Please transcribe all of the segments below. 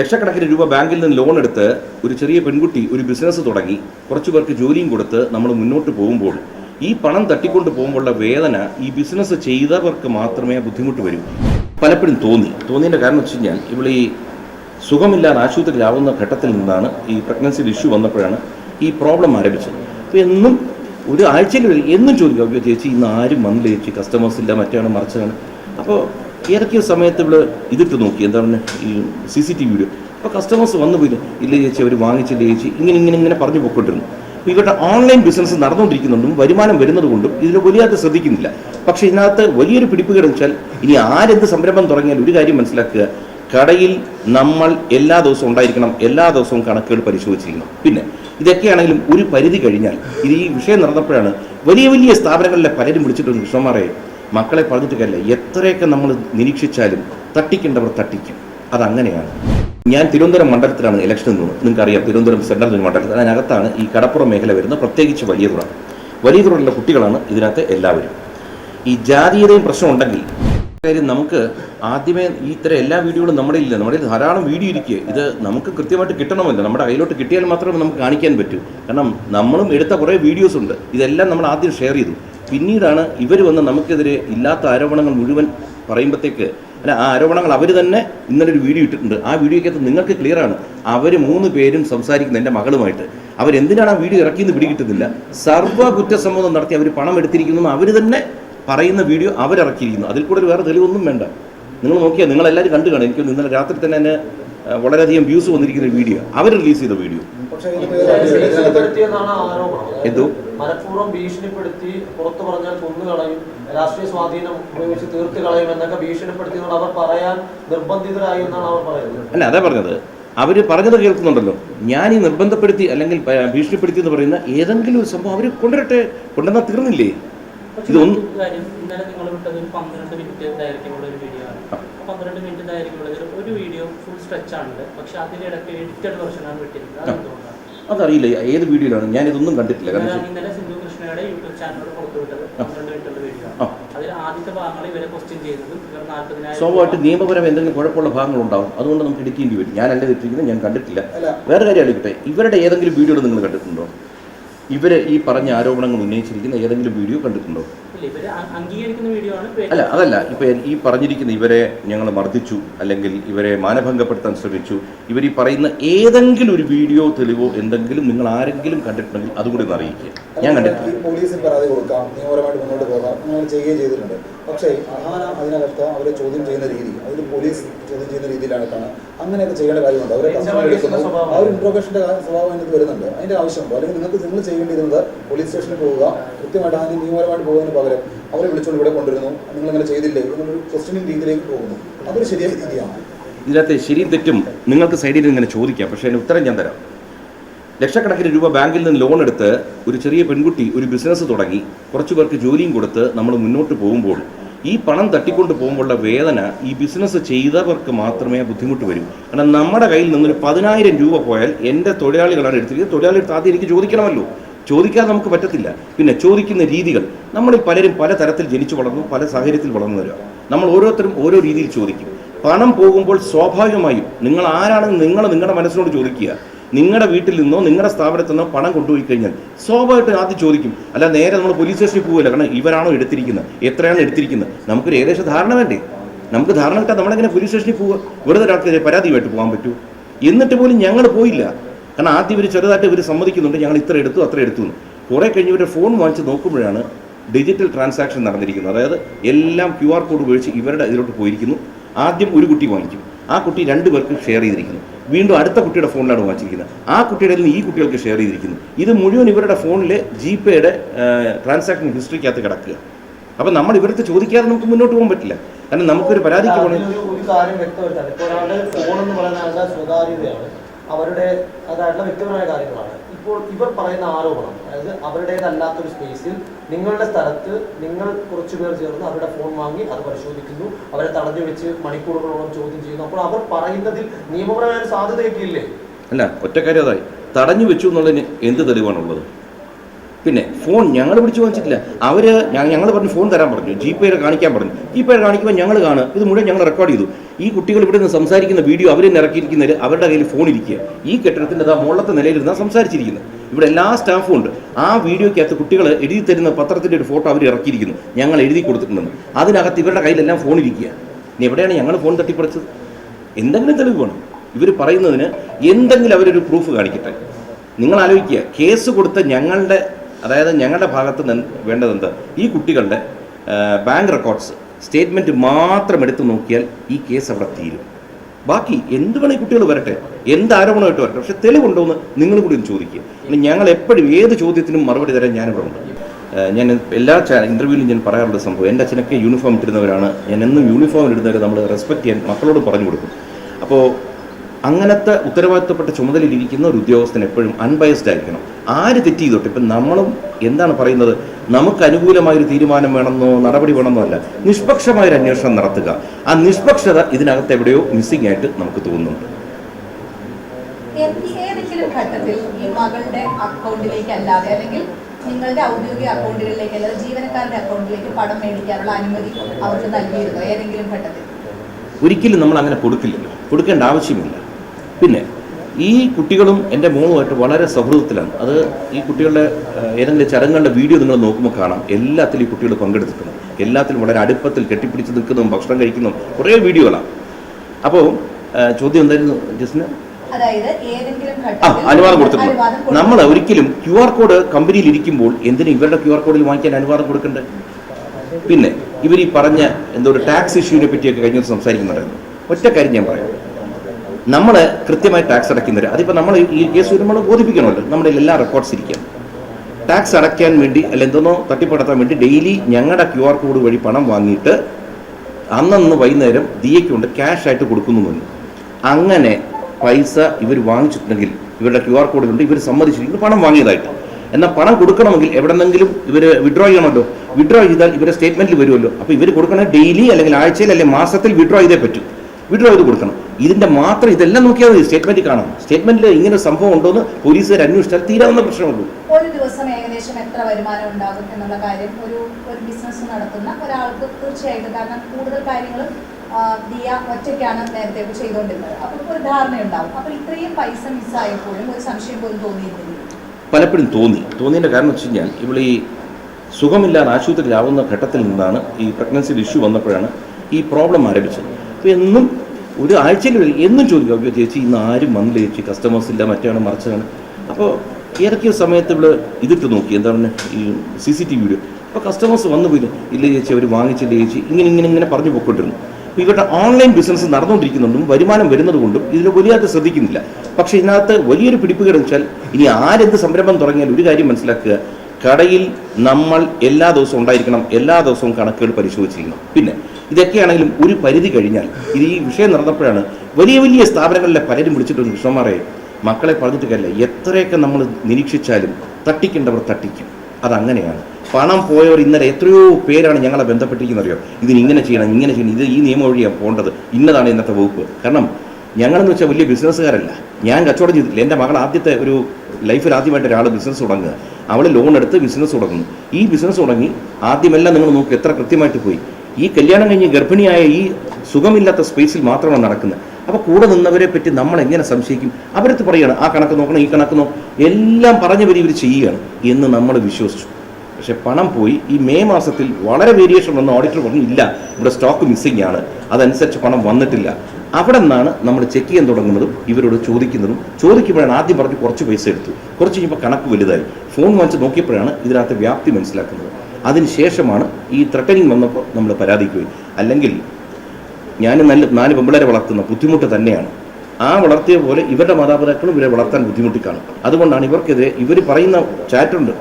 ലക്ഷക്കണക്കിന് രൂപ ബാങ്കിൽ നിന്ന് ലോൺ എടുത്ത് ഒരു ചെറിയ പെൺകുട്ടി ഒരു ബിസിനസ് തുടങ്ങി. കുറച്ചു പേർക്ക് ജോലിയും കൊടുത്ത് നമ്മൾ മുന്നോട്ട് പോകുമ്പോൾ ഈ പണം തട്ടിക്കൊണ്ട് പോകുമ്പോഴുള്ള വേദന ഈ ബിസിനസ് ചെയ്തവർക്ക് മാത്രമേ ബുദ്ധിമുട്ട് വരൂ. പലപ്പോഴും തോന്നി. തോന്നിയതിന്റെ കാരണം വെച്ച് കഴിഞ്ഞാൽ ഇവിടെ ഈ സുഖമില്ലാതെ ആശുപത്രിയിലാവുന്ന ഘട്ടത്തിൽ നിന്നാണ് ഈ പ്രഗ്നൻസിയുടെ ഇഷ്യൂ വന്നപ്പോഴാണ് ഈ പ്രോബ്ലം ആരംഭിച്ചത്. അപ്പോൾ എന്നും ഒരു ആഴ്ചയിൽ എന്നും ചോദിക്കും അയ്യോ ചേച്ചി ഇന്ന് ആരും വന്നില്ല ചേച്ചി. കസ്റ്റമേഴ്സ് ഇല്ല മറ്റാണ് മറിച്ചാണ് അപ്പോൾ ഏതൊക്കെയോ സമയത്ത് ഇവിടെ ഇതിട്ട് നോക്കി. എന്താണ് ഈ സി സി ടി വീഡിയോ അപ്പോൾ കസ്റ്റമേഴ്സ് വന്നു പോയില്ല ഇല്ല ചേച്ചി അവർ വാങ്ങിച്ചില്ല ചേച്ചി. ഇങ്ങനെ ഇങ്ങനെ ഇങ്ങനെ പറഞ്ഞു പോയിക്കൊണ്ടിരുന്നു അപ്പോൾ ഇവരുടെ ഓൺലൈൻ ബിസിനസ് നടന്നുകൊണ്ടിരിക്കുന്നുണ്ടും വരുമാനം വരുന്നതുകൊണ്ടും ഇതിൽ വലിയായിട്ട് ശ്രദ്ധിക്കുന്നില്ല. പക്ഷേ ഇതിനകത്ത് വലിയൊരു പിടിപ്പുകേട് വെച്ചാൽ ഇനി ആരെന്ത് സംരംഭം തുടങ്ങിയാൽ ഒരു കാര്യം മനസ്സിലാക്കുക. കടയിൽ നമ്മൾ എല്ലാ ദിവസവും ഉണ്ടായിരിക്കണം എല്ലാ ദിവസവും കണക്കുകൾ പരിശോധിച്ചിരിക്കണം. പിന്നെ ഇതൊക്കെയാണെങ്കിലും ഒരു പരിധി കഴിഞ്ഞാൽ ഇത് ഈ വിഷയം നടന്നപ്പോഴാണ് വലിയ വലിയ സ്ഥാപനങ്ങളിലെ പലരും വിളിച്ചിട്ടുണ്ട് കൃഷ്ണന്മാരെ മക്കളെ പറഞ്ഞിട്ട് കാര്യമില്ല. എത്രയൊക്കെ നമ്മൾ നിരീക്ഷിച്ചാലും തട്ടിക്കേണ്ടവർ തട്ടിക്കും. അതങ്ങനെയാണ്. ഞാൻ തിരുവനന്തപുരം മണ്ഡലത്തിലാണ് ഇലക്ഷൻ നിന്നത് നിങ്ങൾക്കറിയാം തിരുവനന്തപുരം സെൻട്രൽ മണ്ഡലത്തിൽ. അതിനകത്താണ് ഈ കടപ്പുറം മേഖല വരുന്നത് പ്രത്യേകിച്ച് വലിയ തുറ വലിയ തുറയുള്ള കുട്ടികളാണ് ഇതിനകത്ത് എല്ലാവരും. ഈ ജാതീയതയും പ്രശ്നം ഉണ്ടെങ്കിൽ കാര്യം നമുക്ക് ആദ്യമേ ഈ ഇത്തരം എല്ലാ വീഡിയോകളും നമ്മുടെ ഇല്ല നമ്മുടെ ധാരാളം വീഡിയോ ഇരിക്കുക. ഇത് നമുക്ക് കൃത്യമായിട്ട് കിട്ടണമല്ലോ. നമ്മുടെ കയ്യിലോട്ട് കിട്ടിയാൽ മാത്രമേ നമുക്ക് കാണിക്കാൻ പറ്റൂ. കാരണം നമ്മളും എടുത്ത കുറേ വീഡിയോസ് ഉണ്ട്. ഇതെല്ലാം നമ്മൾ ആദ്യം ഷെയർ ചെയ്തു. പിന്നീടാണ് ഇവർ വന്ന് നമുക്കെതിരെ ഇല്ലാത്ത ആരോപണങ്ങൾ മുഴുവൻ പറയുമ്പോഴത്തേക്ക് അല്ല ആ ആരോപണങ്ങൾ അവർ തന്നെ ഇന്നലെ ഒരു വീഡിയോ ഇട്ടിട്ടുണ്ട്. ആ വീഡിയോക്കകത്ത് നിങ്ങൾക്ക് ക്ലിയർ ആണ്. അവർ മൂന്ന് പേരും സംസാരിക്കുന്ന എന്റെ മകളുമായിട്ട്. അവരെന്തിനാണ് ആ വീഡിയോ ഇറക്കിയെന്ന് പിടികിട്ടുന്നില്ല. സർവ കുറ്റസമ്മതം നടത്തി അവർ പണം എടുത്തിരിക്കുന്നു അവർ തന്നെ പറയുന്ന വീഡിയോ അവരിറക്കിയിരിക്കുന്നു. അതിൽ കൂടെ വേറെ തെളിവൊന്നും വേണ്ട. നിങ്ങൾ നോക്കിയാൽ നിങ്ങളെല്ലാവരും കണ്ടു കാണും. എനിക്ക് ഇന്നലെ രാത്രി തന്നെ എന്നെ വളരെയധികം വ്യൂസ് വന്നിരിക്കുന്ന വീഡിയോ. അവർ റിലീസ് ചെയ്ത വീഡിയോ. എന്തോ? മനഃപൂർവം ഭീഷണിപ്പെടുത്തി പുറത്തു പറഞ്ഞാൽ കൊന്നുകളയും രാഷ്ട്രീയ സ്വാധീനം ഉപയോഗിച്ച് തീർത്ത് കളയും എന്നൊക്കെ ഭീഷണിപ്പെടുത്തി അവർ പറയാൻ നിർബന്ധിതരായി എന്നാണ് അവർ പറയുന്നത്. അല്ല അതാ പറഞ്ഞത്. അവർ പറഞ്ഞത് കേൾക്കുന്നുണ്ടല്ലോ. ഞാൻ ഈ നിർബന്ധപ്പെടുത്തി അല്ലെങ്കിൽ ഭീഷണിപ്പെടുത്തി എന്ന് പറയുന്ന ഏതെങ്കിലും ഒരു സംഭവം അവർ കൊണ്ടുവരട്ടെ കൊണ്ടുവന്നാൽ തീർന്നില്ലേ? ഇതൊന്നും വിട്ടത് ഒരു പന്ത്രണ്ട് മിനിറ്റ് ദൈർഘ്യമുള്ള ഒരു വീഡിയോ ആണ്. പന്ത്രണ്ട് മിനിറ്റ് ദൈർഘ്യമുള്ളത് ഒരു വീഡിയോ ഫുൾ സ്ട്രെച്ച് ആണ് പക്ഷെ അതിനിടയ്ക്ക് എഡിറ്റഡ് വെർഷനാണ് വിട്ടിരുന്നത് അതറിയില്ല ഏത് വീഡിയോയിലാണ് ഞാൻ ഇതൊന്നും കണ്ടിട്ടില്ല. കാരണം ഇന്നലെ- സിന്ധു കൃഷ്ണയുടെ യൂട്യൂബ് ചാനലിൽ പുറത്തുവിട്ടത് പന്ത്രണ്ട് മിനിറ്റുള്ള വീഡിയോ അതിൽ ആദ്യത്തെ ഭാഗങ്ങൾ ഇവരെ ക്വസ്റ്റ്യൻ ചെയ്തത് ഇവർ നാൽപ്പതിനായിരം സ്വാഭാവികമായിട്ട് നിയമപരം എന്തെങ്കിലും കുഴപ്പമുള്ള ഭാഗങ്ങളുണ്ടാവും. അതുകൊണ്ട് നമുക്ക് എടുക്കേണ്ടി വരും. ഞാൻ ഞാനല്ല വെച്ചിരിക്കുന്നത് ഞാൻ കണ്ടിട്ടില്ല. വേറെ കാര്യം അറിയിക്കട്ടെ ഇവരുടെ ഏതെങ്കിലും വീഡിയോ നിങ്ങൾ കണ്ടിട്ടുണ്ടോ? ഇവരെ ഈ പറഞ്ഞ ആരോപണങ്ങൾ ഉന്നയിച്ചിരിക്കുന്ന ഏതെങ്കിലും വീഡിയോ കണ്ടിട്ടുണ്ടോ? അല്ല അതല്ല. ഇപ്പൊ ഈ പറഞ്ഞിരിക്കുന്ന ഇവരെ ഞങ്ങൾ മർദ്ദിച്ചു അല്ലെങ്കിൽ ഇവരെ മാനഭംഗപ്പെടുത്താൻ ശ്രമിച്ചു. ഇവർ ഈ പറയുന്ന ഏതെങ്കിലും ഒരു വീഡിയോ തെളിവോ എന്തെങ്കിലും നിങ്ങൾ ആരെങ്കിലും കണ്ടിട്ടുണ്ടെങ്കിൽ അതുകൂടി ഒന്ന് അറിയിക്കുക ഞാൻ കണ്ടിട്ടില്ല. പോലീസിൽ പരാതി കൊടുക്കാം. നിയമപരമായിട്ട് മുന്നോട്ട് പോകാം. അങ്ങനെ ചെയ്യുകയും ചെയ്തിട്ടുണ്ട്. പക്ഷേ അഹാന അതിനകത്ത് അവരെ ചോദ്യം ചെയ്യുന്ന രീതി? അതിൽ പോലീസ് ചോദ്യം ചെയ്യുന്ന രീതിയിലായിട്ടാണ് അങ്ങനെയൊക്കെ ചെയ്യേണ്ട കാര്യമുണ്ട്. അവരെ. ആ ഒരു ഇൻട്രോഗേഷന്റെ സ്വഭാവം അതിനകത്ത് വരുന്നുണ്ട്. അതിന്റെ ആവശ്യമുണ്ടോ. അല്ലെങ്കിൽ നിങ്ങൾക്ക് നിങ്ങൾ ചെയ്യേണ്ടിയിരുന്നത് പോലീസ് സ്റ്റേഷനിൽ പോവുക. കൃത്യമായിട്ട് അതിന് നിയമപരമായിട്ട് പോകുന്നതിന് പകരം അവരെ വിളിച്ചുകൊണ്ട് ഇവിടെ കൊണ്ടുവരുന്നു. നിങ്ങൾ അങ്ങനെ ചെയ്തില്ലേ എന്നൊരു ക്വസ്റ്റ്യനിങ് രീതിയിലേക്ക് പോകുന്നു. അതൊരു ശരിയായ രീതിയാണ്. ഇതിനകത്ത് ശരിയും തെറ്റും നിങ്ങൾക്ക് സൈഡിൽ ഇങ്ങനെ ചോദിക്കാം. പക്ഷേ അതിന് ഉത്തരം ഞാൻ തരാം. ലക്ഷക്കണക്കിന് രൂപ ബാങ്കിൽ നിന്ന് ലോൺ എടുത്ത് ഒരു ചെറിയ പെൺകുട്ടി ഒരു ബിസിനസ് തുടങ്ങി. കുറച്ചു പേർക്ക് ജോലിയും കൊടുത്ത് നമ്മൾ മുന്നോട്ട് പോകുമ്പോൾ ഈ പണം തട്ടിക്കൊണ്ട് പോകുമ്പോഴുള്ള വേദന ഈ ബിസിനസ് ചെയ്തവർക്ക് മാത്രമേ ബുദ്ധിമുട്ട് വരൂ. കാരണം നമ്മുടെ കയ്യിൽ നിന്നൊരു പതിനായിരം രൂപ പോയാൽ എന്റെ തൊഴിലാളികളാണ് എടുത്തിരിക്കുന്നത്. തൊഴിലാളി എടുത്ത് ആദ്യം എനിക്ക് ചോദിക്കണമല്ലോ. ചോദിക്കാതെ നമുക്ക് പറ്റത്തില്ല. പിന്നെ ചോദിക്കുന്ന രീതികൾ. നമ്മളിൽ പലരും പല തരത്തിൽ ജനിച്ചു വളർന്നു പല സാഹചര്യത്തിൽ വളർന്നു വരിക. നമ്മൾ ഓരോരുത്തരും ഓരോ രീതിയിൽ ചോദിക്കും. പണം പോകുമ്പോൾ സ്വാഭാവികമായും നിങ്ങൾ ആരാണെന്ന് നിങ്ങൾ നിങ്ങളുടെ മനസ്സിനോട് ചോദിക്കുക. നിങ്ങളുടെ വീട്ടിൽ നിന്നോ നിങ്ങളുടെ സ്ഥാപനത്തിൽ നിന്നോ പണം കൊണ്ടുപോയി കഴിഞ്ഞാൽ സ്വാഭാവികമായിട്ട് ആദ്യം ചോദിക്കും. അല്ല നേരെ നമ്മൾ പോലീസ് സ്റ്റേഷനിൽ പോകില്ല കാരണം ഇവരാണോ എടുത്തിരിക്കുന്നത്? എത്രയാണോ എടുത്തിരിക്കുന്നത്? നമുക്കൊരു ഏകദേശം ധാരണ വേണ്ടേ? നമുക്ക് ധാരണ കിട്ടാൻ നമ്മളെങ്ങനെ പോലീസ് സ്റ്റേഷനിൽ പോവുക? വെറുതെ ഒരാൾക്ക് പരാതിയുമായിട്ട് പോകാൻ പറ്റൂ? എന്നിട്ട് പോലും ഞങ്ങൾ പോയില്ല. കാരണം ആദ്യം ഇവർ ചെറുതായിട്ട് ഇവർ സമ്മതിക്കുന്നുണ്ട്. ഞങ്ങൾ ഇത്ര എടുത്തു അത്ര എടുത്തു എന്ന്. കുറേ കഴിഞ്ഞ് ഇവരുടെ ഫോൺ വാങ്ങിച്ച് നോക്കുമ്പോഴാണ് ഡിജിറ്റൽ ട്രാൻസാക്ഷൻ നടന്നിരിക്കുന്നത് അതായത് എല്ലാം ക്യു ആർ കോഡ് ഉപയോഗിച്ച് ഇവരുടെ ഇതിലോട്ട് പോയിരിക്കുന്നു. ആദ്യം ഒരു കുട്ടി വാങ്ങിക്കും. ആ കുട്ടി രണ്ട് പേർക്ക് ഷെയർ ചെയ്തിരിക്കുന്നു. വീണ്ടും അടുത്ത കുട്ടിയുടെ ഫോണിലാണ് വാങ്ങിച്ചിരിക്കുന്നത്. ആ കുട്ടിയുടെ നിന്ന് ഈ കുട്ടികൾക്ക് ഷെയർ ചെയ്തിരിക്കുന്നു. ഇത് മുഴുവൻ ഇവരുടെ ഫോണിലെ ജി പേയുടെ ട്രാൻസാക്ഷൻ ഹിസ്റ്ററിക്കകത്ത് കിടക്കുക. അപ്പം നമ്മൾ ഇവരുടെ ചോദിക്കാതെ നമുക്ക് മുന്നോട്ട് പോകാൻ പറ്റില്ല. കാരണം നമുക്കൊരു പരാതിക്ക് പോകണം അവരുടെ അതായിട്ടുള്ള വ്യക്തിപരമായ കാര്യങ്ങളാണ്. ഇപ്പോൾ ഇവർ പറയുന്ന ആരോപണം അതായത് അവരുടേതല്ലാത്തൊരു സ്പേസിൽ നിങ്ങളുടെ സ്ഥലത്ത് നിങ്ങൾ കുറച്ചു പേർ ചേർന്ന് അവരുടെ ഫോൺ വാങ്ങി അത് പരിശോധിക്കുന്നു. അവരെ തടഞ്ഞു വെച്ച് മണിക്കൂറുകളോളം ചോദ്യം ചെയ്യുന്നു. അപ്പോൾ അവർ പറയുന്നതിൽ നിയമപരമായ സാധ്യതയൊക്കെ ഇല്ലേ അല്ല ഒറ്റക്കാര്യം അതായി. തടഞ്ഞു വെച്ചു എന്നുള്ളതിന് എന്ത് തെളിവാണുള്ളത്? പിന്നെ ഫോൺ ഞങ്ങൾ പിടിച്ചു വാങ്ങിച്ചിട്ടില്ല. അവർ ഞങ്ങൾ പറഞ്ഞു ഫോൺ തരാൻ പറഞ്ഞു. ജി പേര് കാണിക്കാൻ പറഞ്ഞു. ജി പേര് കാണിക്കുമ്പോൾ ഞങ്ങൾ കാണുക. ഇത് മുഴുവൻ ഞങ്ങൾ റെക്കോർഡ് ചെയ്തു. ഈ കുട്ടികൾ ഇവിടെ നിന്ന് സംസാരിക്കുന്ന വീഡിയോ അവരെ ഇറക്കിയിരിക്കുന്നതിൽ അവരുടെ കയ്യിൽ ഫോൺ ഇരിക്കുക ഈ കെട്ടിടത്തിന്റെ അതാ മുകളിലത്തെ നിലയിലിരുന്ന സംസാരിച്ചിരിക്കുന്നത്. ഇവിടെ എല്ലാ സ്റ്റാഫും ഉണ്ട്. ആ വീഡിയോയ്ക്കകത്ത് കുട്ടികൾ എഴുതി തരുന്ന പത്രത്തിന്റെ ഒരു ഫോട്ടോ അവർ ഇറക്കിയിരിക്കുന്നു. ഞങ്ങൾ എഴുതി കൊടുത്തിട്ടുണ്ടെന്ന്. അതിനകത്ത് ഇവരുടെ കയ്യിലെല്ലാം ഫോൺ ഇരിക്കുക ഇനി എവിടെയാണ് ഞങ്ങൾ ഫോൺ തട്ടിപ്പറിച്ചത്? എന്തെങ്കിലും തെളിവ് വേണം. ഇവർ പറയുന്നതിന് എന്തെങ്കിലും അവരൊരു പ്രൂഫ് കാണിക്കട്ടെ. നിങ്ങൾ ആലോചിക്കുക. കേസ് കൊടുത്ത ഞങ്ങളുടെ അതായത് ഞങ്ങളുടെ ഭാഗത്ത് നിന്ന് വേണ്ടതെന്ത് ഈ കുട്ടികളുടെ ബാങ്ക് റെക്കോർഡ്സ് സ്റ്റേറ്റ്മെന്റ് മാത്രം എടുത്തു നോക്കിയാൽ ഈ കേസ് അവിടെ തീരും. ബാക്കി എന്ത് വേണേ കുട്ടികൾ വരട്ടെ. എന്ത് ആരോപണമായിട്ട് വരട്ടെ. പക്ഷെ തെളിവുണ്ടോ എന്ന് നിങ്ങൾ കൂടി ഒന്ന് ചോദിക്കുക ഞങ്ങൾ എപ്പോഴും ഏത് ചോദ്യത്തിനും മറുപടി തരാൻ ഞാനിവിടെ ഉണ്ട്. ഞാൻ എല്ലാ ഇന്റർവ്യൂവിലും ഞാൻ പറയാറുള്ള സംഭവം. എന്റെ അച്ഛനൊക്കെ യൂണിഫോം ഇട്ടിരുന്നവരാണ്. ഞാൻ എന്നും യൂണിഫോം ഇടുന്നവരെ നമ്മൾ റെസ്പെക്ട് ചെയ്യാൻ മക്കളോട് പറഞ്ഞു കൊടുക്കും. അപ്പോൾ അങ്ങനത്തെ ഉത്തരവാദിത്തപ്പെട്ട ചുമതലയിലിരിക്കുന്ന ഒരു ഉദ്യോഗസ്ഥൻ എപ്പോഴും അൺബയസ്ഡ് ആയിരിക്കണം. ആര് തെറ്റ് ചെയ്തോട്ടെ? ഇപ്പം നമ്മളും എന്താണ് പറയുന്നത്? നമുക്ക് അനുകൂലമായൊരു തീരുമാനം വേണമെന്നോ നടപടി വേണമെന്നോ അല്ല. നിഷ്പക്ഷമായൊരു അന്വേഷണം നടത്തുക. ആ നിഷ്പക്ഷത ഇതിനകത്ത് എവിടെയോ മിസ്സിംഗ് ആയിട്ട് നമുക്ക് തോന്നുന്നുണ്ട്. ഏത് ഏതെങ്കിലും ഘട്ടത്തിൽ ഈ മകളുടെ അക്കൗണ്ടിലേക്ക് അല്ലാതെ അല്ലെങ്കിൽ നിങ്ങളുടെ ഔദ്യോഗിക അക്കൗണ്ടുകളിലേക്ക് അല്ലാതെ ജീവനക്കാരുടെ അക്കൗണ്ടിലേക്ക് പണം മേടിക്കാനുള്ള അനുമതി അവർക്ക് നൽകിയിരുന്നോ? ഏതെങ്കിലും ഘട്ടത്തിൽ? ഒരിക്കലും നമ്മൾ അങ്ങനെ കൊടുക്കില്ലല്ലോ. കൊടുക്കേണ്ട ആവശ്യമില്ല. പിന്നെ ഈ കുട്ടികളും എന്റെ മോളുമായിട്ട് വളരെ സൗഹൃദത്തിലാണ്. അത് ഈ കുട്ടികളുടെ ഏതെങ്കിലും ചടങ്ങുകളുടെ വീഡിയോ നിങ്ങൾ നോക്കുമ്പോൾ കാണാം. എല്ലാത്തിലും ഈ കുട്ടികൾ പങ്കെടുത്തിട്ടുണ്ട്. എല്ലാത്തിലും വളരെ അടുപ്പത്തിൽ കെട്ടിപ്പിടിച്ച് നിൽക്കുന്നതും ഭക്ഷണം കഴിക്കുന്നതും കുറേ വീഡിയോകളാണ്. അപ്പോൾ ചോദ്യം എന്തായിരുന്നു ജസ്റ്റിന്? ആ അനുവാദം കൊടുത്തിട്ടുണ്ട്. നമ്മൾ ഒരിക്കലും ക്യു ആർ കോഡ് കമ്പനിയിൽ ഇരിക്കുമ്പോൾ എന്തിനും ഇവരുടെ ക്യു ആർ കോഡിൽ വാങ്ങിക്കാൻ അനുവാദം കൊടുക്കണ്ടേ? പിന്നെ ഇവർ ഈ പറഞ്ഞ എന്തോ ഒരു ടാക്സ് ഇഷ്യൂവിനെ പറ്റിയൊക്കെ കഴിഞ്ഞ ദിവസം സംസാരിക്കുന്നുണ്ടായിരുന്നു. ഒറ്റ കാര്യം ഞാൻ പറയാം. നമ്മൾ കൃത്യമായി ടാക്സ് അടയ്ക്കുന്നവർ അതിപ്പോൾ നമ്മൾ ഈ കേസ് നമ്മൾ ബോധിപ്പിക്കണമല്ലോ. നമ്മുടെ എല്ലാ റെക്കോർഡ്സ് ഇരിക്കാം. ടാക്സ് അടയ്ക്കാൻ വേണ്ടി അല്ല എന്തെന്നോ തട്ടിപ്പടത്താൻ വേണ്ടി ഡെയിലി ഞങ്ങളുടെ ക്യു ആർ കോഡ് വഴി പണം വാങ്ങിയിട്ട് അന്നന്ന് വൈകുന്നേരം ദിയയ്ക്ക് കൊണ്ട് ക്യാഷ് ആയിട്ട് കൊടുക്കുന്നു എന്ന്. അങ്ങനെ പൈസ ഇവർ വാങ്ങിച്ചിട്ടുണ്ടെങ്കിൽ ഇവരുടെ ക്യു ആർ കോഡ് കൊണ്ട് ഇവർ സമ്മതിച്ചിരിക്കുന്നു പണം വാങ്ങിയതായിട്ട്. എന്നാൽ പണം കൊടുക്കണമെങ്കിൽ എവിടെന്നെങ്കിലും ഇവർ വിഡ്രോ ചെയ്യണമല്ലോ. വിഡ്രോ ചെയ്താൽ ഇവരുടെ സ്റ്റേറ്റ്മെന്റിൽ വരുമല്ലോ. അപ്പോൾ ഇവർ കൊടുക്കണ ഡെയിലി അല്ലെങ്കിൽ ആഴ്ചയിൽ അല്ലെങ്കിൽ മാസത്തിൽ വിഡ്രോ ചെയ്തേ പറ്റൂ. വിഡ്രോ ചെയ്ത് കൊടുക്കണം. ഇതിന്റെ മാത്രം ഇതെല്ലാം നോക്കിയാൽ മതി സ്റ്റേറ്റ്മെന്റ് കാണാം സ്റ്റേറ്റ്മെന്റിൽ ഇങ്ങനെ സംഭവം ഉണ്ടോ എന്ന് പോലീസുകാർ അന്വേഷിച്ചാൽ തീരാവുന്ന പ്രശ്നമുള്ളൂ. ഒരു ദിവസം ഏകദേശം എത്ര വരുമാനം ഉണ്ടാകും എന്നുള്ള കാര്യം ഒരു ഒരു ബിസിനസ് നടത്തുന്ന ഒരാൾക്ക് തീർച്ചയായിട്ടും കാരണം കൂടുതൽ കാര്യങ്ങൾ ദിയ ഒറ്റയ്ക്കാണ് നേരത്തെ ചെയ്തുകൊണ്ടിരുന്നത് അപ്പോൾ ഒരു ധാരണയുണ്ടാവും. അപ്പോൾ ഇത്രയും പൈസ മിസ്സായപ്പോഴും ഒരു സംശയം പോലും തോന്നിയിരുന്നില്ല. പലപ്പോഴും തോന്നി. തോന്നിയതിന്റെ കാരണം വെച്ച് കഴിഞ്ഞാൽ ഇവൾ ഈ സുഖമില്ലാതെ ആശുപത്രിയിലാവുന്ന ഘട്ടത്തിൽ നിന്നാണ് ഈ പ്രഗ്നൻസിയുടെ ഇഷ്യൂ വന്നപ്പോഴാണ് ഈ പ്രോബ്ലം ആരംഭിച്ചത്. അപ്പോൾ എന്നും ഒരു ആഴ്ചയിൽ എന്നും ചോദിക്കും അയ്യോ ചേച്ചി ഇന്ന് ആരും വന്നില്ല ചേച്ചി കസ്റ്റമേഴ്സ് ഇല്ല മറ്റാണ് മറിച്ചാണ് അപ്പോൾ ഏതൊക്കെയോ സമയത്ത് ഇവിടെ ഇതിട്ട് നോക്കി എന്താണ് ഈ സി സി ടി വീഡിയോ അപ്പോൾ കസ്റ്റമേഴ്സ് വന്നു പോയില്ല ഇല്ല ചേച്ചി അവർ വാങ്ങിച്ചില്ല ചേച്ചി ഇങ്ങനെ ഇങ്ങനെ ഇങ്ങനെ പറഞ്ഞു പൊക്കൊണ്ടിരുന്നു അപ്പോൾ ഇവരുടെ ഓൺലൈൻ ബിസിനസ് നടന്നുകൊണ്ടിരിക്കുന്നുണ്ടും വരുമാനം വരുന്നതുകൊണ്ടും കൊണ്ടും ഇതിൽ വലിയായിട്ട് ശ്രദ്ധിക്കുന്നില്ല. പക്ഷേ ഇതിനകത്ത് വലിയൊരു പിടിപ്പുകേട് വെച്ചാൽ ഇനി ആരെന്ത് സംരംഭം തുടങ്ങിയാൽ ഒരു കാര്യം മനസ്സിലാക്കുക കടയിൽ നമ്മൾ എല്ലാ ദിവസവും ഉണ്ടായിരിക്കണം എല്ലാ ദിവസവും കണക്കുകൾ പരിശോധിച്ചിരിക്കണം. പിന്നെ ഇതൊക്കെയാണെങ്കിലും ഒരു പരിധി കഴിഞ്ഞാൽ ഇത് ഈ വിഷയം നടന്നപ്പോഴാണ് വലിയ വലിയ സ്ഥാപനങ്ങളിലെ പലരും വിളിച്ചിട്ടുണ്ട് കൃഷ്ണന്മാരെ മക്കളെ പറഞ്ഞിട്ട് കാര്യമില്ല. എത്രയൊക്കെ നമ്മൾ നിരീക്ഷിച്ചാലും തട്ടിക്കേണ്ടവർ തട്ടിക്കും. അതങ്ങനെയാണ്. പണം പോയവർ ഇന്നലെ എത്രയോ പേരാണ് ഞങ്ങളെ ബന്ധപ്പെട്ടിരിക്കുന്നറിയോ ഇതിന് ഇങ്ങനെ ചെയ്യണം ഇങ്ങനെ ചെയ്യണം. ഇത് ഈ നിയമം വഴിയാണ് പോകേണ്ടത്. ഇന്നതാണ് ഇന്നത്തെ വകുപ്പ്. കാരണം ഞങ്ങളെന്ന് വെച്ചാൽ വലിയ ബിസിനസ്സുകാരല്ല. ഞാൻ കച്ചവടം ചെയ്തിട്ടില്ല. എന്റെ മകൾ ആദ്യത്തെ ഒരു ലൈഫിൽ ആദ്യമായിട്ട് ഒരാൾ ബിസിനസ് തുടങ്ങുക. അവൾ ലോൺ എടുത്ത് ബിസിനസ് തുടങ്ങുന്നു. ഈ ബിസിനസ് തുടങ്ങി ആദ്യമെല്ലാം നിങ്ങൾ നോക്കി എത്ര കൃത്യമായിട്ട് പോയി. ഈ കല്യാണം കഴിഞ്ഞ് ഗർഭിണിയായ ഈ സുഖമില്ലാത്ത സ്പേസിൽ മാത്രമാണ് നടക്കുന്നത്. അപ്പോൾ കൂടെ നിന്നവരെ പറ്റി നമ്മൾ എങ്ങനെ സംശയിക്കും? അവരടുത്ത് പറയുകയാണ് ആ കണക്ക് നോക്കണം ഈ കണക്ക് നോക്കണം. എല്ലാം പറഞ്ഞവർ ഇവർ ചെയ്യുകയാണ് എന്ന് നമ്മൾ വിശ്വസിച്ചു. പക്ഷേ പണം പോയി. ഈ മെയ് മാസത്തിൽ വളരെ വേരിയേഷൻ വന്ന ഓഡിറ്റർ പറഞ്ഞു ഇല്ല ഇവിടെ സ്റ്റോക്ക് മിസ്സിംഗ് ആണ്. അതനുസരിച്ച് പണം വന്നിട്ടില്ല. അവിടെ നിന്നാണ് നമ്മൾ ചെക്ക് ചെയ്യാൻ തുടങ്ങുന്നതും ഇവരോട് ചോദിക്കുന്നതും. ചോദിക്കുമ്പോഴാണ് ആദ്യം പറഞ്ഞ് കുറച്ച് പൈസ എടുത്തു. കുറച്ച് കഴിയുമ്പോൾ കണക്ക് വലുതായി. ഫോൺ വാങ്ങിച്ച് നോക്കിയപ്പോഴാണ് ഇതിനകത്ത് വ്യാപ്തി മനസ്സിലാക്കുന്നത്. അതിനുശേഷമാണ് ഈ ത്രട്ടനിങ് വന്നപ്പോൾ നമ്മൾ പരാതിക്ക് പോയി അല്ലെങ്കിൽ ഞാൻ നല്ല നാല് പെമ്പിളരെ വളർത്തുന്ന ബുദ്ധിമുട്ട് തന്നെയാണ്. ആ വളർത്തിയ പോലെ ഇവരുടെ മാതാപിതാക്കളും ഇവരെ വളർത്താൻ ബുദ്ധിമുട്ടി കാണും അതുകൊണ്ടാണ് ഇവർക്കെതിരെ ഇവർ പറയുന്ന ചാറ്റുണ്ട്.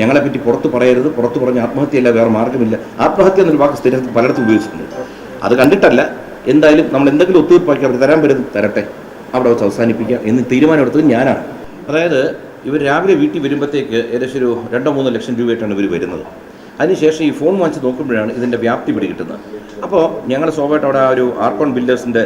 ഞങ്ങളെപ്പറ്റി പുറത്ത് പറയരുത് പുറത്ത് പറഞ്ഞ ആത്മഹത്യയല്ല വേറെ മാർഗമില്ല ആത്മഹത്യ എന്നൊരു വാക്ക് സ്ഥിരത്തിൽ പലയിടത്തും ഉപയോഗിച്ചിട്ടുണ്ട്. അത് കണ്ടിട്ടല്ല. എന്തായാലും നമ്മൾ എന്തെങ്കിലും ഒത്തുതീർപ്പാക്കി അവർക്ക് തരാൻ പറ്റും തരട്ടെ. അവിടെ വെച്ച് അവസാനിപ്പിക്കാം എന്ന് തീരുമാനമെടുത്തത് ഞാനാണ്. അതായത് ഇവർ രാവിലെ വീട്ടിൽ വരുമ്പോഴത്തേക്ക് ഏകദേശം ഒരു രണ്ടോ മൂന്നോ ലക്ഷം രൂപയായിട്ടാണ് ഇവർ വരുന്നത്. അതിനുശേഷം ഈ ഫോൺ വാങ്ങിച്ച് നോക്കുമ്പോഴാണ് ഇതിന്റെ വ്യാപ്തി പിടികിട്ടുന്നത് അപ്പോൾ ഞങ്ങൾ സ്വാഭാവികമായിട്ട് അവിടെ ആ ഒരു ആർക്കോൺ ബിൽഡേഴ്സിന്റെ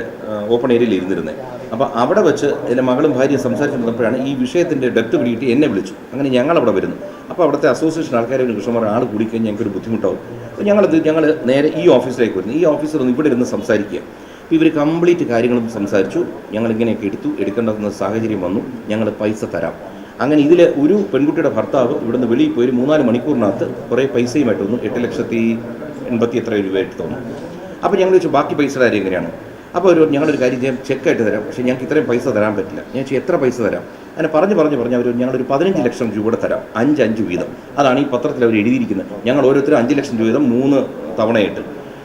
ഓപ്പൺ ഏരിയയിൽ ഇരുന്നിരുന്നത് അപ്പോൾ അവിടെ വെച്ച് എന്റെ മകളും ഭാര്യയും സംസാരിച്ചിരുന്നപ്പോഴാണ് ഈ വിഷയത്തിന്റെ ഡെപ്ത് പിടിയിട്ട് എന്നെ വിളിച്ചു. അങ്ങനെ ഞങ്ങൾ അവിടെ വരുന്നു. അപ്പോൾ അവിടുത്തെ അസോസിയേഷൻ ആൾക്കാരെ കൃഷ്ണമാർ ആൾ കൂടിക്കഴിഞ്ഞാൽ ഞങ്ങൾക്കൊരു ബുദ്ധിമുട്ടാവും. അപ്പോൾ ഞങ്ങളത് ഞങ്ങൾ നേരെ ഈ ഓഫീസിലേക്ക് വരുന്നു. ഈ ഓഫീസിൽ ഒന്ന് ഇവിടെ ഇരുന്ന് സംസാരിക്കുക. ഇവർ കംപ്ലീറ്റ് കാര്യങ്ങളും സംസാരിച്ചു. ഞങ്ങളിങ്ങനെയൊക്കെ എടുത്തു. എടുക്കേണ്ടുന്ന സാഹചര്യം വന്നു. ഞങ്ങൾ പൈസ തരാം. അങ്ങനെ ഇതിൽ ഒരു പെൺകുട്ടിയുടെ ഭർത്താവ് ഇവിടുന്ന് വെളിയിൽ പോയി മൂന്നാൽ മണിക്കൂറിനകത്ത് കുറേ പൈസയുമായിട്ട് വന്നു. എട്ട് ലക്ഷത്തി എൺപത്തി എത്ര രൂപയായിട്ട് തോന്നും അപ്പോൾ ഞങ്ങൾ ചോദിച്ചു ബാക്കി പൈസയുടെ കാര്യം എങ്ങനെയാണ്? അപ്പോൾ ഒരു ഞങ്ങളൊരു കാര്യം ചെയ്യാം ചെക്കായിട്ട് തരാം. പക്ഷേ ഞങ്ങൾക്ക് ഇത്രയും പൈസ തരാൻ പറ്റില്ല. ഞാൻ ചോദിച്ചു എത്ര പൈസ തരാം? അങ്ങനെ പറഞ്ഞ് പറഞ്ഞ് പറഞ്ഞ് അവർ ഞങ്ങളൊരു പതിനഞ്ച് ലക്ഷം രൂപയുടെ തരാം. അഞ്ച് അഞ്ച് വീതം. അതാണ് ഈ പത്രത്തിൽ അവർ എഴുതിയിരിക്കുന്നത്. ഞങ്ങൾ ഓരോരുത്തരും അഞ്ച് ലക്ഷം രൂപ മൂന്ന് തവണയായിട്ട്.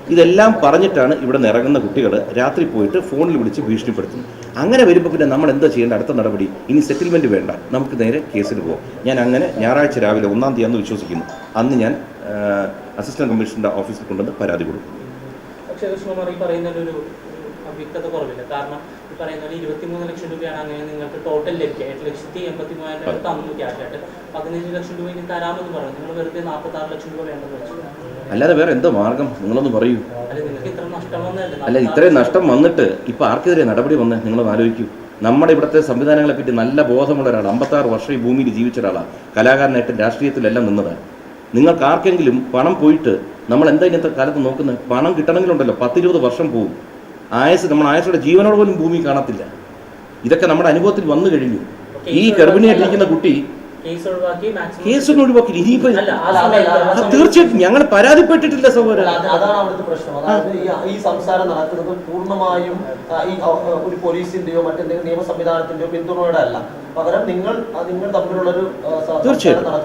ഇതെല്ലാം പറഞ്ഞിട്ടാണ് ഇവിടെ നിന്ന് ഇറങ്ങുന്ന കുട്ടികൾ രാത്രി പോയിട്ട് ഫോണിൽ വിളിച്ച് ഭീഷണിപ്പെടുത്തുന്നു അങ്ങനെ വരുമ്പോൾ പിന്നെ നമ്മൾ എന്താ ചെയ്യേണ്ട? അടുത്ത നടപടി. ഇനി സെറ്റിൽമെന്റ് വേണ്ട. നമുക്ക് നേരെ കേസിൽ പോകാം ഞാൻ അങ്ങനെ ഞായറാഴ്ച രാവിലെ ഒന്നാം തീയതി അന്ന് വിശ്വസിക്കുന്നു. അന്ന് ഞാൻ അസിസ്റ്റന്റ് കമ്മീഷണറുടെ ഓഫീസിൽ കൊണ്ടുവന്ന് പരാതി കൊടുക്കും. പക്ഷേ കൃഷ്ണകുമാർ ഈ പറയുന്നതിൽ ഒരു ഒരു അവ്യക്തത കുറവില്ല. കാരണം ഈ പറയുന്ന പോലെ ഇരുപത്തിമൂന്ന് ലക്ഷം രൂപയാണ് അങ്ങനെ നിങ്ങൾക്ക് ടോട്ടൽ ലഭിക്കുക. എട്ട് ലക്ഷത്തി എൺപത്തി മൂവായിരം രൂപ തന്നു ക്യാഷായിട്ട് പതിനഞ്ച് ലക്ഷം രൂപ ഇനി തരാമെന്ന് പറഞ്ഞു. നിങ്ങൾ വെറുതെ നാൽപ്പത്തി ആറ് ലക്ഷം രൂപ വേണ്ടെന്ന് വെച്ചു അല്ലാതെ വേറെ എന്തോ മാർഗം? നിങ്ങളൊന്ന് പറയൂ. അല്ല ഇത്രയും നഷ്ടം വന്നിട്ട് ഇപ്പൊ ആർക്കെതിരെ നടപടി വന്ന് നിങ്ങൾ ആലോചിക്കൂ. നമ്മുടെ ഇവിടുത്തെ സംവിധാനങ്ങളെ പറ്റി നല്ല ബോധമുള്ള ഒരാൾ അമ്പത്താറ് വർഷം ഈ ഭൂമിയിൽ ജീവിച്ച ഒരാളാണ്. കലാകാരനായിട്ട് രാഷ്ട്രീയത്തിലെല്ലാം നിന്നതാണ്. നിങ്ങൾക്ക് ആർക്കെങ്കിലും പണം പോയിട്ട് നമ്മൾ എന്താ ഇന്നത്തെ കാലത്ത് നോക്കുന്നത്? പണം കിട്ടണമെങ്കിലുണ്ടല്ലോ പത്തിരുപത് വർഷം പോകും ആയസ് നമ്മൾ ആയസോടെ ജീവനോട് പോലും ഭൂമി കാണത്തില്ല. ഇതൊക്കെ നമ്മുടെ അനുഭവത്തിൽ വന്നു കഴിഞ്ഞു. ഈ ഗർഭിണിയായിട്ടിരിക്കുന്ന കുട്ടി കേസ് ഒഴിവാക്കി ഇനിയിപ്പോ തീർച്ചയായിട്ടും ഞങ്ങൾ പരാതിപ്പെട്ടിട്ടില്ല സഹോദരൻ അതാണ് അവിടുത്തെ പ്രശ്നം. അതായത് ഈ സംസാരം നടക്കുന്നത് പൂർണമായും ഈ ഒരു പോലീസിന്റെയോ മറ്റെന്തെങ്കിലും നിയമ സംവിധാനത്തിന്റെയോ പിന്തുണയോടെ അല്ല. പകരം നിങ്ങൾ നിങ്ങൾ തമ്മിലുള്ള ഒരു.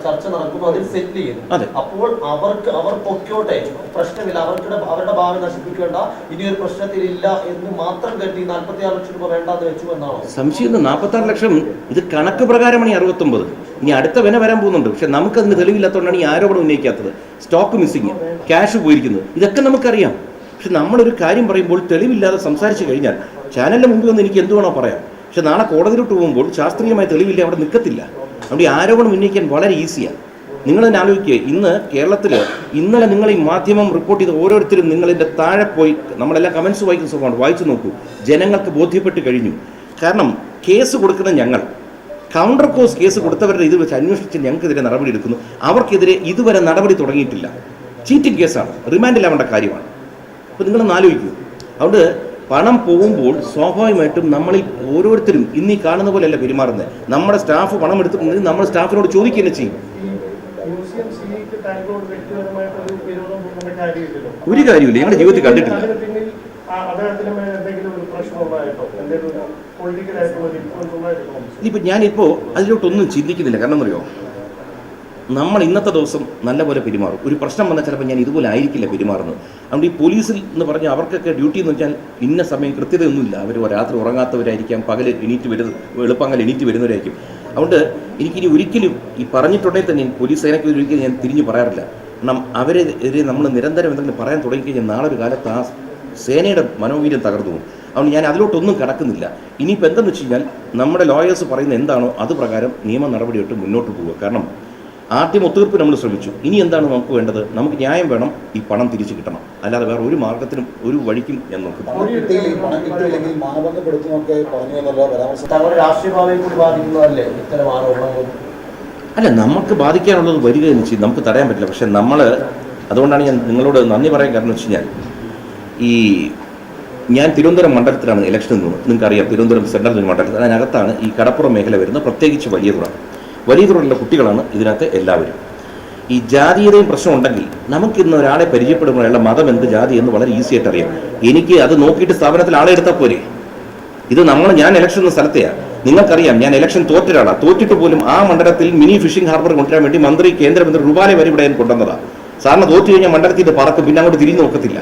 ചർച്ച നടക്കുമ്പോൾ അതിൽ സെറ്റ് ചെയ്യുന്നു അപ്പോൾ അവർക്ക് അവർ പൊക്കോട്ടെ. പ്രശ്നമില്ല. അവർക്കിടെ അവരുടെ ഭാവി നശിപ്പിക്കേണ്ട ഇനിയൊരു പ്രശ്നത്തിലില്ല എന്ന് മാത്രം കരുതി നാൽപ്പത്തി ആറ് ലക്ഷം രൂപ വേണ്ടാന്ന് വെച്ചു എന്നാണോ? സംശയം നാൽപ്പത്തി ആറ് ലക്ഷം. ഇത് കണക്ക് പ്രകാരമാണ് ഈ അറുപത്തൊമ്പത്. ഇനി അടുത്ത വിന വരാൻ പോകുന്നുണ്ട്. പക്ഷെ നമുക്കതിന് തെളിവില്ലാത്തതുകൊണ്ടാണ് ഈ ആരോപണം ഉന്നയിക്കാത്തത്. സ്റ്റോക്ക് മിസ്സിങ് ക്യാഷ് പോയിരിക്കുന്നത്. ഇതൊക്കെ നമുക്കറിയാം. പക്ഷെ നമ്മളൊരു കാര്യം പറയുമ്പോൾ തെളിവില്ലാതെ സംസാരിച്ചു കഴിഞ്ഞാൽ ചാനലിന് മുമ്പിൽ വന്ന് എനിക്ക് എന്തുവേണോ പറയാം. പക്ഷെ നാളെ കോടതിയിലോട്ട് പോകുമ്പോൾ ശാസ്ത്രീയമായ തെളിവില്ല അവിടെ നിൽക്കത്തില്ല. അവിടെ ആരോപണം ഉന്നയിക്കാൻ വളരെ ഈസിയാണ് നിങ്ങൾ തന്നെ ആലോചിക്കുക ഇന്ന് കേരളത്തിൽ ഇന്നലെ നിങ്ങൾ ഈ മാധ്യമം റിപ്പോർട്ട് ചെയ്ത ഓരോരുത്തരും നിങ്ങളിന്റെ താഴെ പോയി നമ്മളെല്ലാം കമൻസ് വായിക്കുന്ന സ്വഭാവമാണ്. വായിച്ചു നോക്കൂ. ജനങ്ങൾക്ക് ബോധ്യപ്പെട്ട് കഴിഞ്ഞു. കാരണം കേസ് കൊടുക്കുന്ന ഞങ്ങൾ. കൗണ്ടർ കോസ് കേസ് കൊടുത്തവരുടെ ഇത് വെച്ച് അന്വേഷിച്ച് ഞങ്ങൾക്കെതിരെ നടപടി എടുക്കുന്നു. അവർക്കെതിരെ ഇതുവരെ നടപടി തുടങ്ങിയിട്ടില്ല. ചീറ്റിംഗ് കേസാണ്. റിമാൻഡിലാവേണ്ട കാര്യമാണ്. അപ്പോൾ നിങ്ങളൊന്ന് ആലോചിക്കൂ. അതുകൊണ്ട് പണം പോകുമ്പോൾ സ്വാഭാവികമായിട്ടും നമ്മളിൽ ഓരോരുത്തരും ഇന്ന് ഈ കാണുന്ന പോലെയല്ല പെരുമാറുന്നത്. നമ്മുടെ സ്റ്റാഫ് പണം എടുത്തിട്ടുണ്ടെങ്കിൽ നമ്മൾ സ്റ്റാഫിനോട് ചെയ്യും ഒരു വിരോധം തോന്നുന്ന ഒരു കാര്യമില്ല ഞങ്ങളുടെ ജീവിതത്തിൽ കണ്ടിട്ടില്ല. ഇനിയിപ്പോൾ ഞാനിപ്പോൾ അതിലോട്ടൊന്നും ചിന്തിക്കുന്നില്ല. കാരണം എന്നറിയോ നമ്മൾ ഇന്നത്തെ ദിവസം നല്ലപോലെ പെരുമാറും. ഒരു പ്രശ്നം വന്നാൽ ചിലപ്പോൾ ഞാൻ ഇതുപോലെ ആയിരിക്കില്ല പെരുമാറുന്നത്. അതുകൊണ്ട് ഈ പോലീസിൽ എന്ന് പറഞ്ഞാൽ അവർക്കൊക്കെ ഡ്യൂട്ടി എന്ന് വെച്ചാൽ ഇന്ന സമയം കൃത്യതയൊന്നുമില്ല. അവർ രാത്രി ഉറങ്ങാത്തവരായിരിക്കാം. പകൽ എണീറ്റ് വരുന്ന എളുപ്പങ്ങൾ എണീറ്റ് വരുന്നവരായിരിക്കും. അതുകൊണ്ട് എനിക്കിനി ഒരിക്കലും ഈ പറഞ്ഞിട്ടുണ്ടെങ്കിൽ തന്നെ പോലീസ് സേനയ്ക്ക് ഒരിക്കലും ഞാൻ തിരിഞ്ഞു പറയാറില്ല. കാരണം അവരെതിരെ നമ്മൾ നിരന്തരം എന്തെങ്കിലും പറയാൻ തുടങ്ങിക്കഴിഞ്ഞാൽ നാളെ ഒരു കാലത്ത് ആ സേനയുടെ മനോവീര്യം തകർന്നു പോകും. അതുകൊണ്ട് ഞാൻ അതിലോട്ടൊന്നും കിടക്കുന്നില്ല. ഇനിയിപ്പോൾ എന്തെന്ന് വെച്ച് കഴിഞ്ഞാൽ നമ്മുടെ ലോയേഴ്സ് പറയുന്ന എന്താണോ അത് പ്രകാരം നിയമ നടപടിയായിട്ട് മുന്നോട്ട് പോവുക. കാരണം ആദ്യം ഒത്തുതീർപ്പ് നമ്മൾ ശ്രമിച്ചു. ഇനി എന്താണ് നമുക്ക് വേണ്ടത്? നമുക്ക് ന്യായം വേണം ഈ പണം തിരിച്ചു കിട്ടണം. അല്ലാതെ വേറെ ഒരു മാർഗത്തിനും ഒരു വഴിക്കും ഞാൻ ആരോപണങ്ങളും അല്ല നമുക്ക് ബാധിക്കാനുള്ളത് വരിക എന്ന് വെച്ചാൽ നമുക്ക് തടയാൻ പറ്റില്ല. പക്ഷെ നമ്മൾ അതുകൊണ്ടാണ് ഞാൻ നിങ്ങളോട് നന്ദി പറയാൻ കാരണം വെച്ച് കഴിഞ്ഞാൽ ഈ ഞാൻ തിരുവനന്തപുരം മണ്ഡലത്തിലാണ് ഇലക്ഷൻ നിന്നത് നിങ്ങൾക്കറിയാം തിരുവനന്തപുരം സെൻട്രൽ മണ്ഡലത്തിൽ. അതിനകത്താണ് ഈ കടപ്പുറം മേഖല വരുന്നത് പ്രത്യേകിച്ച് വലിയ തുറ. വലിയ തുറയിലുള്ള കുട്ടികളാണ് ഇതിനകത്ത് എല്ലാവരും. ഈ ജാതീയതയും പ്രശ്നം ഉണ്ടെങ്കിൽ നമുക്കിന്ന് ഒരാളെ പരിചയപ്പെടുമ്പോഴുള്ള മതം എന്ത് ജാതി എന്ന് വളരെ ഈസി ആയിട്ട് അറിയാം. എനിക്ക് അത് നോക്കിയിട്ട് സ്ഥാപനത്തിൽ ആളെ എടുത്താൽ പോരെ. ഇത് നമ്മൾ ഞാൻ ഇലക്ഷൻ എന്ന സ്ഥലത്തെയാണ് നിങ്ങൾക്കറിയാം ഞാൻ ഇലക്ഷൻ തോറ്റൊരാളാണ് തോറ്റിട്ട് പോലും ആ മണ്ഡലത്തിൽ മിനി ഫിഷിംഗ് ഹാർബർ കൊണ്ടുവരാൻ വേണ്ടി മന്ത്രി കേന്ദ്രമന്ത്രി റുബാലെ വരെ ഇവിടെ കൊണ്ടുവന്നതാണ് സാറിന് തോറ്റു കഴിഞ്ഞാൽ മണ്ഡലത്തിൽ പറക്കും പിന്നെ അങ്ങോട്ട് തിരിഞ്ഞു നോക്കത്തില്ല.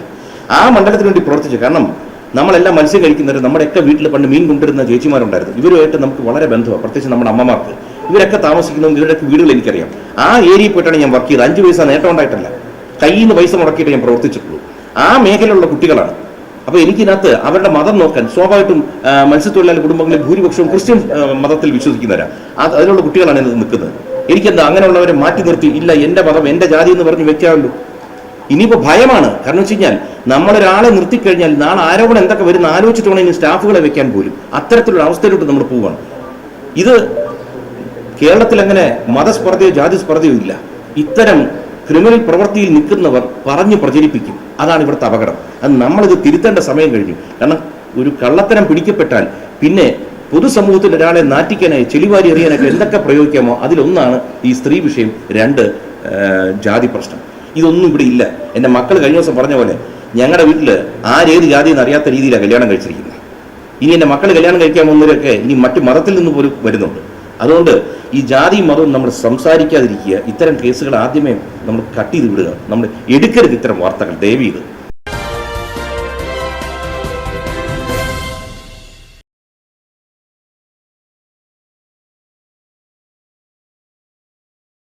ആ മണ്ഡലത്തിന് വേണ്ടി പ്രവർത്തിച്ചു. കാരണം നമ്മളെല്ലാം മത്സ്യം കഴിക്കുന്നവർ നമ്മുടെയൊക്കെ വീട്ടിൽ പണ്ട് മീൻ കൊണ്ടുവരുന്ന ചേച്ചിമാരുണ്ടായിരുന്നു. ഇവരുമായിട്ട് നമുക്ക് വളരെ ബന്ധമാണ് പ്രത്യേകിച്ച് നമ്മുടെ അമ്മമാർക്ക്. ഇവരൊക്കെ താമസിക്കുന്നതും ഇവരുടെയൊക്കെ വീടുകൾ എനിക്കറിയാം. ആ ഏരിയയിൽ പോയിട്ടാണ് ഞാൻ വർക്ക് ചെയ്തത്. അഞ്ച് പൈസ നേട്ടം ഉണ്ടായിട്ടല്ല. കയ്യിൽ നിന്ന് പൈസ മുടക്കിയിട്ട് ഞാൻ പ്രവർത്തിച്ചിട്ടുള്ളൂ. ആ മേഖലയിലുള്ള കുട്ടികളാണ്. അപ്പോൾ എനിക്കിനകത്ത് അവരുടെ മതം നോക്കാൻ സ്വാഭാവികമായിട്ടും ആ, മത്സ്യത്തൊഴിലാളി കുടുംബങ്ങളിൽ ഭൂരിപക്ഷവും ക്രിസ്ത്യൻ മതത്തിൽ വിശ്വസിക്കുന്നവരാണ് അത് അതിലുള്ള കുട്ടികളാണ് ഇത് നിൽക്കുന്നത്. എനിക്കെന്താ അങ്ങനെയുള്ളവരെ മാറ്റി നിർത്തി. ഇല്ല എന്റെ മതം എന്റെ ജാതി എന്ന് പറഞ്ഞ് വെക്കാമല്ലോ ഇനിയിപ്പോൾ ഭയമാണ്. കാരണം വെച്ച് കഴിഞ്ഞാൽ നമ്മളൊരാളെ നിർത്തിക്കഴിഞ്ഞാൽ നാളെ ആരോപണം എന്തൊക്കെ വരുന്ന ആലോചിച്ചിട്ട് വേണം ഇനി സ്റ്റാഫുകളെ വെക്കാൻ പോലും. അത്തരത്തിലുള്ള അവസ്ഥയിലോട്ട് നമ്മൾ പോവുകയാണ് ഇത് കേരളത്തിൽ അങ്ങനെ മതസ്പർദ്ധയോ ജാതി സ്പർദ്ധയോ ഇല്ല. ഇത്തരം ക്രിമിനൽ പ്രവൃത്തിയിൽ നിൽക്കുന്നവർ പറഞ്ഞു പ്രചരിപ്പിക്കും. അതാണ് ഇവിടുത്തെ അപകടം. അത് നമ്മളിത് തിരുത്തേണ്ട സമയം കഴിഞ്ഞു. കാരണം ഒരു കള്ളത്തരം പിടിക്കപ്പെട്ടാൽ പിന്നെ പൊതുസമൂഹത്തിൽ ഒരാളെ നാറ്റിക്കാനായി ചെളിവാരി എന്തൊക്കെ പ്രയോഗിക്കാമോ അതിലൊന്നാണ് ഈ സ്ത്രീ വിഷയം രണ്ട് ജാതി പ്രശ്നം. ഇതൊന്നും ഇവിടെ ഇല്ല. എന്റെ മക്കൾ കഴിഞ്ഞ ദിവസം പറഞ്ഞ പോലെ ഞങ്ങളുടെ വീട്ടിൽ ആരേത് ജാതി എന്ന് അറിയാത്ത രീതിയിലാണ് കല്യാണം കഴിച്ചിരിക്കുന്നത് ഇനി എന്റെ മക്കൾ കല്യാണം കഴിക്കാൻ പോകുന്നവരൊക്കെ ഇനി മറ്റു മതത്തിൽ നിന്ന് പോലും വരുന്നുണ്ട്. അതുകൊണ്ട് ഈ ജാതി മതവും നമ്മൾ സംസാരിക്കാതിരിക്കുക ഇത്തരം കേസുകൾ ആദ്യമേ നമ്മൾ കട്ട് ചെയ്ത് വിടുക. നമ്മൾ എടുക്കരുത് ഇത്തരം വാർത്തകൾ ദയവ് ചെയ്ത്.